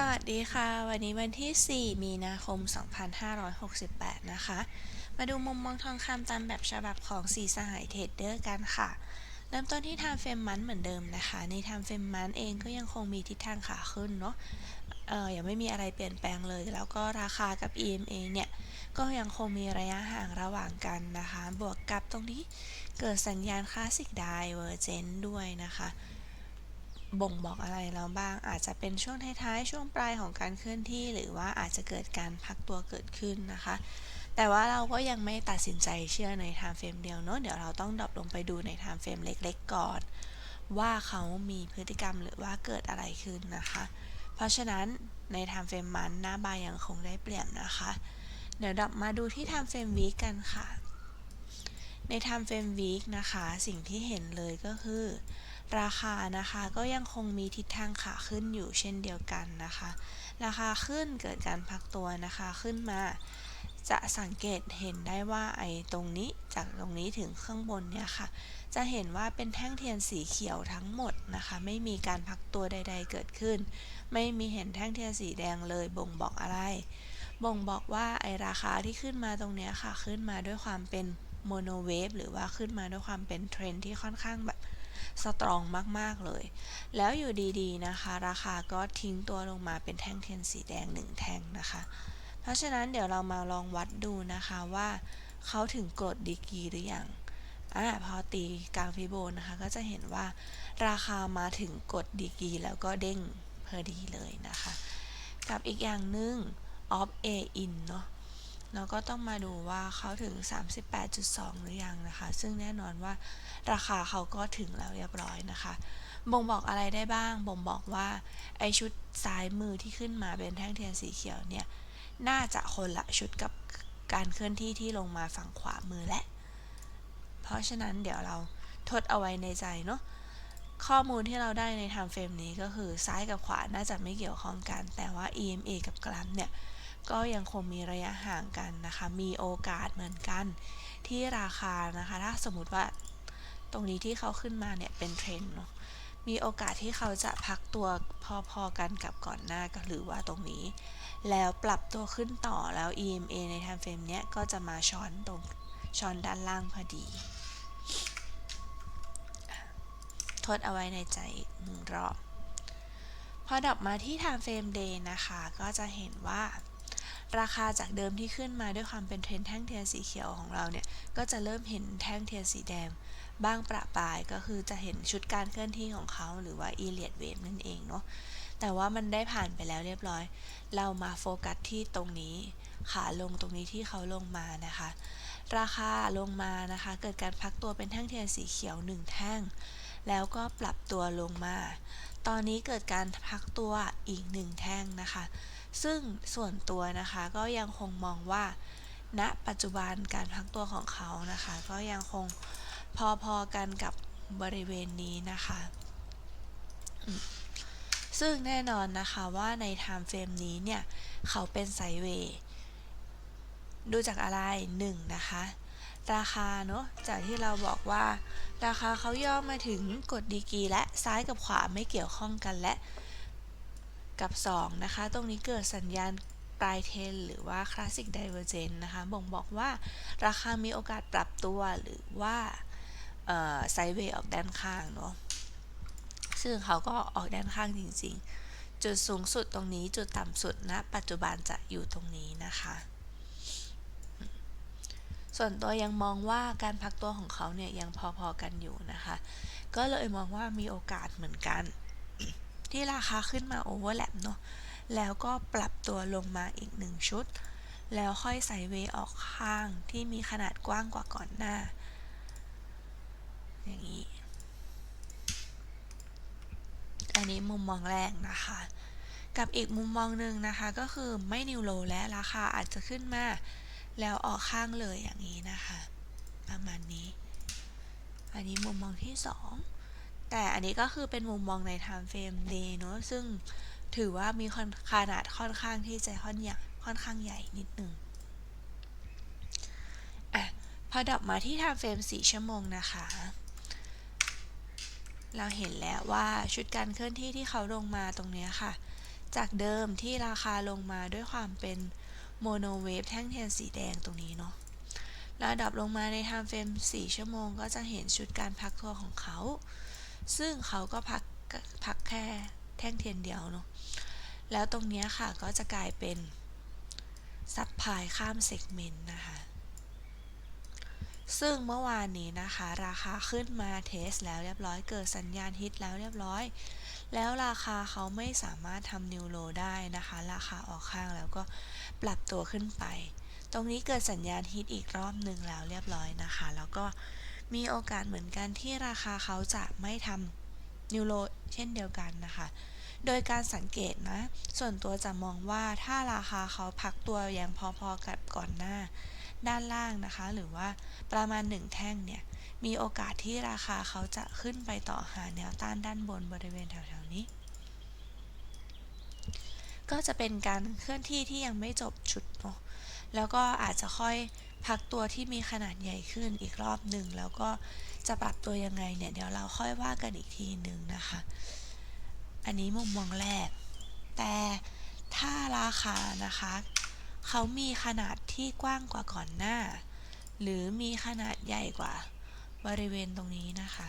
สวัสดีค่ะ วันนี้วันที่ 4 มีนาคม 2568 นะคะ มาดูมุมมองทองคำตามแบบฉบับของสีสหายเทรดเดอร์กันค่ะ เริ่มต้นที่ไทม์เฟรมมันเหมือนเดิมนะคะ ในไทม์เฟรมมันเองก็ยังคงมีทิศทางขาขึ้นเนาะเออยังไม่มีอะไรเปลี่ยนแปลงเลย แล้วก็ราคากับ EMA เนี่ย ก็ยังคงมีระยะห่างระหว่างกันนะคะ บวกกับตรงนี้เกิดสัญญาณคลาสสิกไดเวอร์เจนด้วยนะคะ บ่งบอกอะไรเราบ้าง อาจจะเป็นช่วงท้ายๆ ช่วงปลายของการเคลื่อนที่ หรือว่าอาจจะเกิดการพักตัวเกิดขึ้นนะคะ แต่ว่าเราก็ยังไม่ตัดสินใจเชื่อในไทม์เฟรมเดียวเนาะเดี๋ยวเราต้องดรอปลงไปดูในไทม์เฟรมเล็กๆก่อน ว่าเขามีพฤติกรรมหรือว่าเกิดอะไรขึ้นนะคะ เพราะฉะนั้นในไทม์เฟรมมันหน้าบายยังคงได้เปรียบนะคะ เดี๋ยวดรอปมาดูที่ไทม์เฟรมวีกันค่ะ ในไทม์เฟรมวีคนะคะ สิ่งที่เห็นเลยก็คือ ราคานะคะก็ยังคงมีทิศทางขาขึ้นอยู่เช่นเดียวกันนะคะ ราคาขึ้นเกิดการพักตัวนะคะขึ้นมา จะสังเกตเห็นได้ว่าไอ้ตรงนี้จากตรงนี้ถึงข้างบนเนี่ยค่ะ จะเห็นว่าเป็นแท่งเทียนสีเขียวทั้งหมดนะคะ ไม่มีการพักตัวใด ๆ เกิดขึ้น ไม่มีเห็นแท่งเทียนสีแดงเลยบ่งบอกอะไร บ่งบอกว่าไอ้ราคาที่ขึ้นมาตรงนี้ค่ะขึ้นมาด้วยความเป็นโมโนเวฟหรือว่าขึ้นมาด้วยความเป็นเทรนที่ค่อนข้างแบบ สตรองมาก ๆ เลย แล้วอยู่ดีๆนะคะ ราคาก็ทิ้งตัวลงมาเป็นแท่งเทียนสีแดงหนึ่งแท่งนะคะ เพราะฉะนั้นเดี๋ยวเรามาลองวัดดูนะคะว่าเขาถึงกดดีกีหรือยังอ่าพอตีกลางฟิโบนะคะ ก็จะเห็นว่าราคามาถึงกดดีกีแล้วก็เด้งพอดีเลยนะคะ กับอีกอย่างหนึ่ง off a in เนาะ แล้วก็ต้องมาดูว่าเขาถึง 38.2 หรือยังนะคะ ซึ่งแน่นอนว่าราคาเขาก็ถึงแล้วเรียบร้อยนะคะ บ่งบอกอะไรได้บ้าง บ่งบอกว่าไอชุดซ้ายมือที่ขึ้นมาเป็นแท่งเทียนสีเขียวเนี่ย น่าจะคนละชุดกับการเคลื่อนที่ที่ลงมาฝั่งขวามือและ เพราะฉะนั้นเดี๋ยวเราทดเอาไว้ในใจเนาะ ข้อมูลที่เราได้ในไทม์เฟรมนี้ก็คือซ้ายกับขวาน่าจะไม่เกี่ยวข้องกัน แต่ว่า EMA กับกราฟเนี่ย ก็ยังคงมีระยะห่างกันนะคะ มีโอกาสเหมือนกันที่ราคานะคะ ถ้าสมมติว่าตรงนี้ที่เขาขึ้นมาเนี่ยเป็นเทรนเนาะมีโอกาสที่เขาจะพักตัวพอๆกันกับก่อนหน้าก็หรือว่าตรงนี้ แล้วปรับตัวขึ้นต่อแล้ว EMA ใน time frame เนี้ยก็จะมาช้อนตรงช้อนด้านล่างพอดี ทดเอาไว้ในใจหนึ่งรอบ พอดับมาที่ time frame day นะคะ ก็จะเห็นว่า ราคาจากเดิมที่ขึ้นมาด้วยความเป็นเทรนแท่งเทียนสีเขียวของเราเนี่ย ก็จะเริ่มเห็นแท่งเทียนสีแดงบ้างประปรายก็คือจะเห็นชุดการเคลื่อนที่ของเขาหรือว่าอีเลียดเวฟนั่นเองเนาะแต่ว่ามันได้ผ่านไปแล้วเรียบร้อย เรามาโฟกัสที่ตรงนี้ขาลงตรงนี้ที่เขาลงมานะคะ ราคาลงมานะคะ เกิดการพักตัวเป็นแท่งเทียนสีเขียว 1 แท่ง แล้วก็ปรับตัวลงมา ตอนนี้เกิดการพักตัวอีก 1 แท่งนะคะ ซึ่งส่วนตัวนะคะก็ยังคงมองว่า ณ ปัจจุบันการพักตัวของเขานะคะ ก็ยังคงพอๆกันกับบริเวณนี้นะคะ ซึ่งแน่นอนนะคะว่าในไทม์เฟรมนี้เนี่ย เขาเป็นไซเวย์ดูจากอะไร 1 นะคะ ราคาเนาะจากที่เราบอกว่า ราคาเขาย่อมาถึงกดดีกีและซ้ายกับขวาไม่เกี่ยวข้องกันและ กับ 2 นะคะ ตรงนี้เกิดสัญญาณปลายเทนหรือว่าคลาสสิกไดเวอร์เจนนะคะ บ่งบอกว่าราคามีโอกาสปรับตัวหรือว่าไซเวย์ออกด้านข้างเนาะ ซึ่งเขาก็ออกด้านข้างจริงๆ จุดสูงสุดตรงนี้จุดต่ำสุดณนะปัจจุบันจะอยู่ตรงนี้นะคะ ส่วนตัวยังมองว่าการพักตัวของเขาเนี่ยยังพอๆกันอยู่นะคะ ก็เลยมองว่ามีโอกาสเหมือนกัน ที่ราคาขึ้นมาโอเวอร์แลปเนาะแล้วก็ปรับตัวลงมาอีกหนึ่งชุด แล้วค่อยใส่เวออกข้างที่มีขนาดกว้างกว่าก่อนหน้า อย่างนี้ อันนี้มุมมองแรกนะคะ กับอีกมุมมองหนึ่งนะคะก็คือไม่นิวโลและราคาอาจจะขึ้นมา แล้วออกข้างเลยอย่างนี้นะคะ ประมาณนี้ อันนี้มุมมองที่ 2 แต่อันนี้ก็คือเป็นมุมมองใน time frame day เนอะซึ่งถือว่ามีขนาดค่อนข้างที่จะค่อนใหญ่ค่อนข้างใหญ่นิดหนึงอะพอดับมาที่ time frame 4 ชั่วโมงนะคะ เราเห็นแล้วว่าชุดการเคลื่อนที่ที่เขาลงมาตรงนี้ค่ะ จากเดิมที่ราคาลงมาด้วยความเป็นโมโนเวฟแท่งเทียนสีแดงตรงนี้เนาะแล้วดับลงมาในไทม์เฟรม4ชั่วโมง ก็จะเห็นชุดการพักตัวของเขา ซึ่งเขาก็พักพักแค่แท่งเทียนเดียวเนาะแล้วตรงนี้ค่ะก็จะกลายเป็นซับพลายข้ามเซกเมนต์นะคะซึ่งเมื่อวานนี้นะคะ ราคาขึ้นมาเทสแล้วเรียบร้อยเกิดสัญญาณฮิตแล้วเรียบร้อย แล้วราคาเขาไม่สามารถทำนิวโลได้นะคะ ราคาออกข้างแล้วก็ปรับตัวขึ้นไป ตรงนี้เกิดสัญญาณฮิตอีกรอบหนึ่งแล้วเรียบร้อยนะคะ แล้วก็ มีโอกาสเหมือนกันที่ราคาเขาจะไม่ทำนิวโลเช่นเดียวกันนะคะ โดยการสังเกตนะ ส่วนตัวจะมองว่าถ้าราคาเขาพักตัวอย่างพอๆกับก่อนหน้า ด้านล่างนะคะ หรือว่าประมาณ 1 แท่งเนี่ย มีโอกาสที่ราคาเขาจะขึ้นไปต่อหาแนวต้านด้านบนบริเวณแถวๆนี้ก็จะเป็นการเคลื่อนที่ที่ยังไม่จบชุดเนาะ แล้วก็อาจจะค่อย พักตัวที่มีขนาดใหญ่ขึ้นอีกรอบหนึ่งแล้วก็จะปรับตัวยังไงเนี่ยเดี๋ยวเราค่อยว่ากันอีกทีหนึ่งนะคะ อันนี้มุมมองแรก แต่ถ้าราคานะคะเขามีขนาดที่กว้างกว่าก่อนหน้า หรือมีขนาดใหญ่กว่าบริเวณตรงนี้นะคะ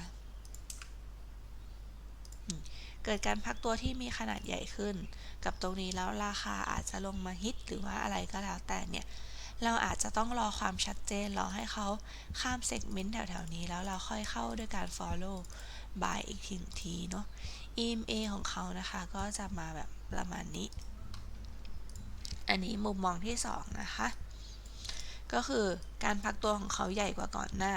เกิดการพักตัวที่มีขนาดใหญ่ขึ้น กับตรงนี้แล้วราคาอาจจะลงมาฮิตหรือว่าอะไรก็แล้วแต่เนี่ย เราอาจจะต้องรอความชัดเจนรอให้เขาข้ามเซกเมนต์แถวๆนี้แล้วเราค่อยเข้าด้วยการ follow by อีกทีทีเนาะ EMA ของเขานะคะก็จะมาแบบประมาณนี้ อันนี้มุมมองที่ 2 นะคะ ก็คือการพักตัวของเขาใหญ่กว่าก่อนหน้า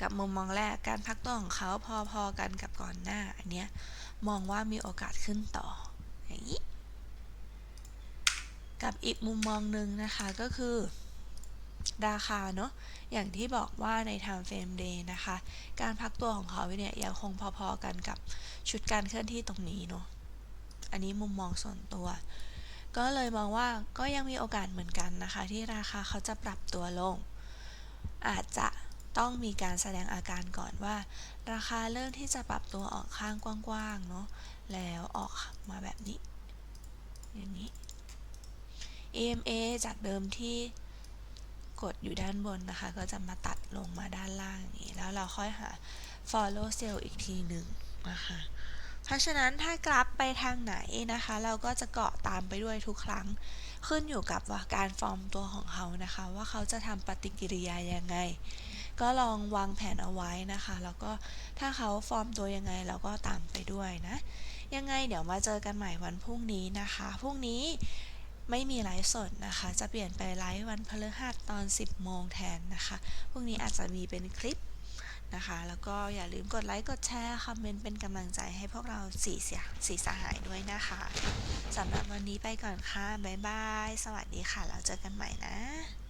กับมุมมองแรกการพักตัวของเขาพอๆกันกับก่อนหน้า อันเนี้ยมองว่ามีโอกาสขึ้นต่ออย่างนี้ กับอีกมุมมองหนึ่งนะคะก็คือราคาเนาะอย่างที่บอกว่าใน time frame day นะคะ การพักตัวของเขาเนี่ยยังคงพอๆกันกับชุดการเคลื่อนที่ตรงนี้เนาะอันนี้มุมมองส่วนตัว ก็เลยมองว่าก็ยังมีโอกาสเหมือนกันนะคะ ที่ราคาเขาจะปรับตัวลง อาจจะต้องมีการแสดงอาการก่อนว่า ราคาเริ่มที่จะปรับตัวออกข้างกว้างๆเนาะแล้วออกมาแบบนี้ อย่างนี้ EMA จากเดิมที่กดอยู่ด้านบนนะคะ ก็จะมาตัดลงมาด้านล่างอย่างนี้ แล้วเราค่อยหา follow sell อีกทีหนึ่งนะคะ เพราะฉะนั้นถ้ากราฟไปทางไหนนะคะ เราก็จะเกาะตามไปด้วยทุกครั้ง ขึ้นอยู่กับว่าการฟอร์มตัวของเขานะคะ ว่าเขาจะทำปฏิกิริยายังไง ก็ลองวางแผนเอาไว้นะคะ แล้วก็ถ้าเขาฟอร์มตัวยังไงเราก็ตามไปด้วยนะ ยังไงเดี๋ยวมาเจอกันใหม่วันพรุ่งนี้นะคะ พรุ่งนี้ ไม่มีไลฟ์สดนะคะ จะเปลี่ยนไปไลฟ์วันพฤหัสตอน 10 โมงแทนนะคะพรุ่งนี้อาจจะมีเป็นคลิปนะคะ แล้วก็อย่าลืมกดไลค์ กดแชร์ คอมเมนต์เป็นกำลังใจให้พวกเราสี่เสียสีสหายด้วยนะคะสำหรับวันนี้ไปก่อนค่ะ บ๊ายบาย สวัสดีค่ะ แล้วเจอกันใหม่นะ